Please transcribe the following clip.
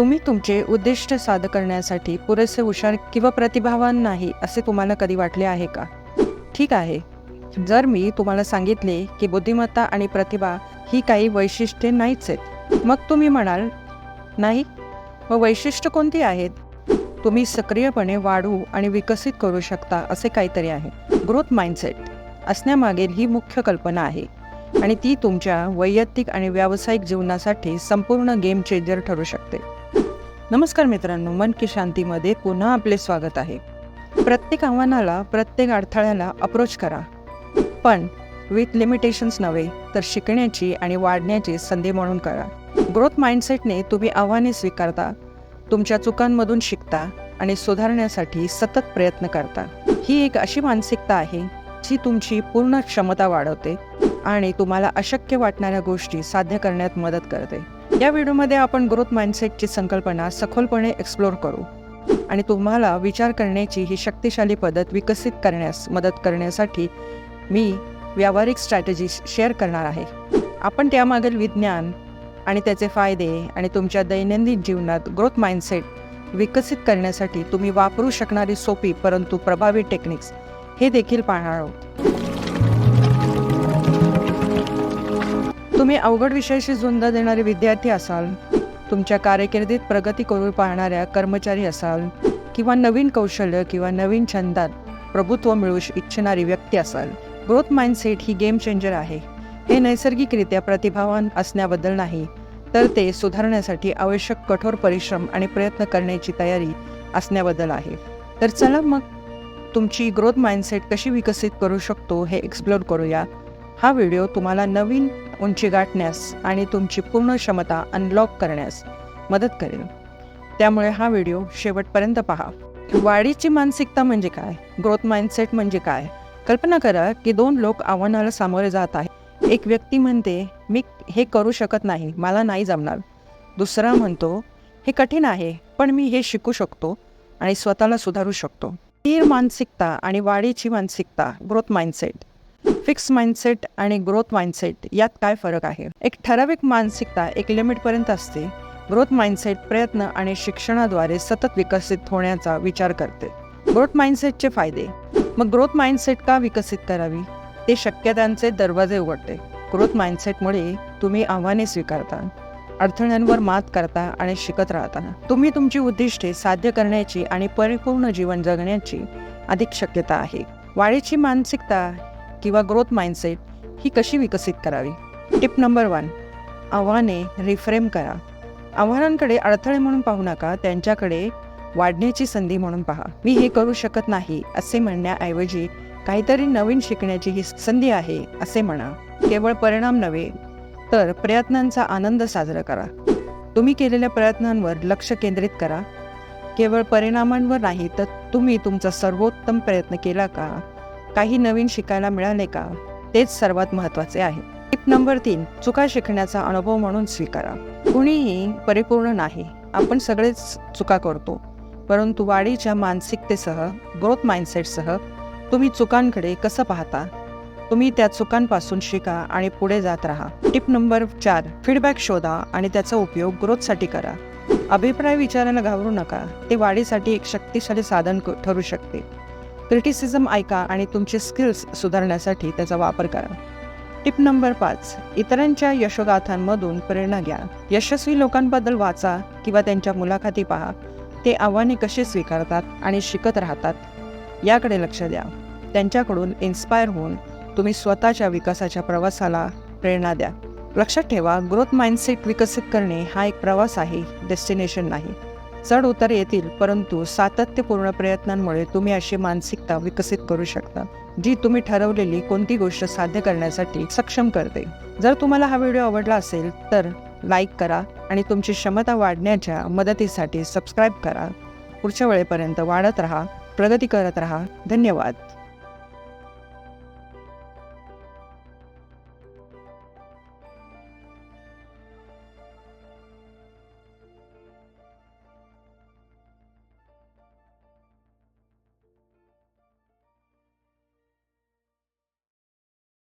तुम्ही तुमचे उद्दिष्ट साध्य करण्यासाठी पुरेसे हुशार किंवा प्रतिभावान नाही असे तुम्हाला कधी वाटले आहे का? ठीक आहे. जर मी तुम्हाला सांगितले की बुद्धिमत्ता आणि प्रतिभा ही काही वैशिष्ट्ये नाहीच आहेत मग तुम्ही म्हणाल नाही व वैशिष्ट्य कोणती आहेत? तुम्ही सक्रियपणे वाढू आणि विकसित करू शकता असे काहीतरी आहे. ग्रोथ माइंडसेट असण्यामागील ही मुख्य कल्पना आहे आणि ती तुमच्या वैयक्तिक आणि व्यावसायिक जीवनासाठी संपूर्ण गेम चेंजर ठरू शकते. नमस्कार मित्रांनो मन की शांतीमध्ये पुन्हा आपले स्वागत आहे. प्रत्येक आव्हानाला प्रत्येक अडथळ्याला अप्रोच करा. पण विथ लिमिटेशन्स नव्हे तर शिकण्याची आणि वाढण्याची संधी म्हणून करा. ग्रोथ माइंडसेटने तुम्ही आव्हाने स्वीकारता तुमच्या चुकांमधून शिकता आणि सुधारण्यासाठी सतत प्रयत्न करता. ही एक अशी मानसिकता आहे जी तुमची पूर्ण क्षमता वाढवते आणि तुम्हाला अशक्य वाटणाऱ्या गोष्टी साध्य करण्यात मदत करते. या व्हिडिओमध्ये आपण ग्रोथ माइंडसेटची संकल्पना सखोलपणे एक्सप्लोर करू आणि तुम्हाला विचार करण्याची ही शक्तिशाली पद्धत विकसित करण्यास मदत करण्यासाठी मी व्यावहारिक स्ट्रॅटेजी शेअर करणार आहे. आपण त्यामागील विज्ञान आणि त्याचे फायदे आणि तुमच्या दैनंदिन जीवनात ग्रोथ माइंडसेट विकसित करण्यासाठी तुम्ही वापरू शकणारी सोपी परंतु प्रभावी टेक्निक्स हे देखील पाहणार आहोत. तुम्ही अवघड विषयाशी झुंज देणारे विद्यार्थी असाल तुमच्या कारकिर्दीत प्रगती करू पाहणाऱ्या कर्मचारी असाल किंवा नवीन कौशल्य किंवा नवीन छंदात प्रभुत्व मिळू इच्छिणारी व्यक्ती असाल ग्रोथ माइंडसेट ही गेम चेंजर आहे. हे नैसर्गिकरित्या प्रतिभावान असण्याबद्दल नाही तर ते सुधारण्यासाठी आवश्यक कठोर परिश्रम आणि प्रयत्न करण्याची तयारी असण्याबद्दल आहे. तर चला मग तुमची ग्रोथ माइंडसेट कशी विकसित करू शकतो हे एक्सप्लोर करूया. हा व्हिडिओ तुम्हाला नवीन उंची गाठण्यास आणि तुमची पूर्ण क्षमता अनलॉक करण्यास मदत करेल. त्यामुळे हा व्हिडिओ शेवटपर्यंत पहा. वाढीची मानसिकता म्हणजे काय? ग्रोथ माइंडसेट म्हणजे काय? कल्पना करा की दोन लोक आव्हानाला सामोरे जात आहेत. एक व्यक्ती म्हणते मी हे करू शकत नाही मला नाही जमणार. दुसरा म्हणतो हे कठीण आहे पण मी हे शिकू शकतो आणि स्वतःला सुधारू शकतो. स्थिर मानसिकता आणि वाढीची मानसिकता ग्रोथ माइंडसेट फिक्स माइंडसेट आणि ग्रोथ माइंडसेट यात काय फरक आहे? एक ठराविक मानसिकता एक लिमिटपर्यंत असते. ग्रोथ माइंडसेट प्रयत्न आणि शिक्षणाद्वारे सतत विकसित होण्याचा विचार करते. ग्रोथ माइंडसेटचे फायदे. मग ग्रोथ माइंडसेट का विकसित करावी? ते शक्यतांचे दरवाजे उघडते. ग्रोथ माइंडसेटमुळे तुम्ही आव्हाने स्वीकारता. अडथळ्यांवर मात करता आणि शिकत राहता. तुम्ही तुमची उद्दिष्टे साध्य करण्याची आणि परिपूर्ण जीवन जगण्याची अधिक शक्यता आहे. वाढीची मानसिकता किंवा ग्रोथ माइंडसेट ही कशी विकसित करावी? टिप नंबर वन आव्हाने रिफ्रेम करा. आव्हानांकडे अडथळे म्हणून पाहू नका त्यांच्याकडे वाढण्याची संधी म्हणून पहा. मी हे करू शकत नाही असे म्हणण्याऐवजी काहीतरी नवीन शिकण्याची ही संधी आहे असे म्हणा. केवळ परिणाम नव्हे तर प्रयत्नांचा आनंद साजरा करा. तुम्ही केलेल्या प्रयत्नांवर लक्ष केंद्रित करा. केवळ परिणामांवर नाही तर तुम्ही तुमचा सर्वोत्तम प्रयत्न केला का? काही नवीन शिकायला मिळाले का? तेच सर्वात महत्त्वाचे आहे. टिप नंबर तीन चुका शिकण्याचा अनुभव म्हणून स्वीकारा. कुणीही परिपूर्ण नाही. आपण सगळेच चुका करतो. परंतु वाढीच्या मानसिकतेसह ग्रोथ माइंडसेटसह तुम्ही चुकांकडे कसं पाहता? तुम्ही त्या चुकांपासून शिका आणि पुढे जात राहा. टिप नंबर चार फीडबॅक शोधा आणि त्याचा उपयोग ग्रोथसाठी करा. अभिप्राय विचारायला घाबरू नका. ते वाढीसाठी एक शक्तिशाली साधन क- ठरू शकते. क्रिटिसिझम ऐका आणि तुमचे स्किल्स सुधारण्यासाठी त्याचा वापर करा. टिप नंबर पाच इतरांच्या यशोगाथांमधून प्रेरणा घ्या. यशस्वी लोकांबद्दल वाचा किंवा त्यांच्या मुलाखती पहा. ते आव्हाने कसे स्वीकारतात आणि शिकत राहतात याकडे लक्ष द्या. त्यांच्याकडून इन्स्पायर होऊन तुम्ही स्वतःच्या विकासाच्या प्रवासाला प्रेरणा द्या. लक्षात ठेवा ग्रोथ माइंडसेट विकसित करणे हा एक प्रवास आहे डेस्टिनेशन नाही. चढ उतार येतील परंतु सातत्यपूर्ण प्रयत्नांमुळे तुम्ही अशी मानसिकता विकसित करू शकता जी तुम्ही ठरवलेली कोणती गोष्ट साध्य करण्यासाठी सक्षम करते. जर तुम्हाला हा व्हिडिओ आवडला असेल तर लाईक करा आणि तुमची क्षमता वाढण्याच्या मदतीसाठी सबस्क्राईब करा. पुढच्या वेळेपर्यंत वाढत राहा प्रगती करत राहा. धन्यवाद.